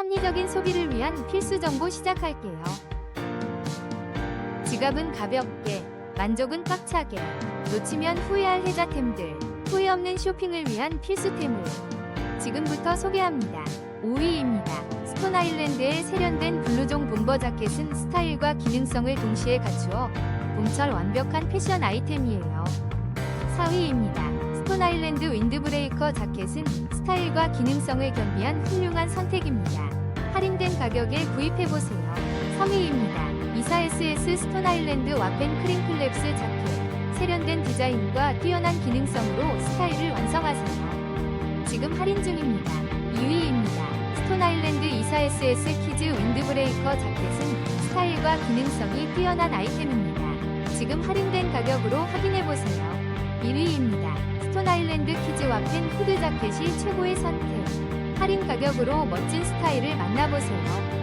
합리적인 소비를 위한 필수 정보 시작할게요. 지갑은 가볍게, 만족은 꽉차게, 놓치면 후회할 혜자템들, 후회 없는 쇼핑을 위한 필수템을 지금부터 소개합니다. 5위입니다. 스톤 아일랜드의 세련된 블루종 bomber 자켓은 스타일과 기능성을 동시에 갖추어 봄철 완벽한 패션 아이템이에요. 4위입니다. 스톤 아일랜드 윈드브레이커 자켓은 스타일과 기능성을 겸비한 훌륭한 선택입니다. 할인된 가격에 구입해보세요. 3위입니다. 이사 SS 스톤 아일랜드 와펜 크링클랩스 자켓. 세련된 디자인과 뛰어난 기능성으로 스타일을 완성하세요. 지금 할인 중입니다. 2위입니다. 스톤 아일랜드 이사 SS 키즈 윈드브레이커 자켓은 스타일과 기능성이 뛰어난 아이템입니다. 지금 할인된 가격으로 확인해보세요. 1위입니다. 스톤 아일랜드 키즈 와펜 후드 자켓이 최고의 선택. 할인 가격으로 멋진 스타일을 만나보세요.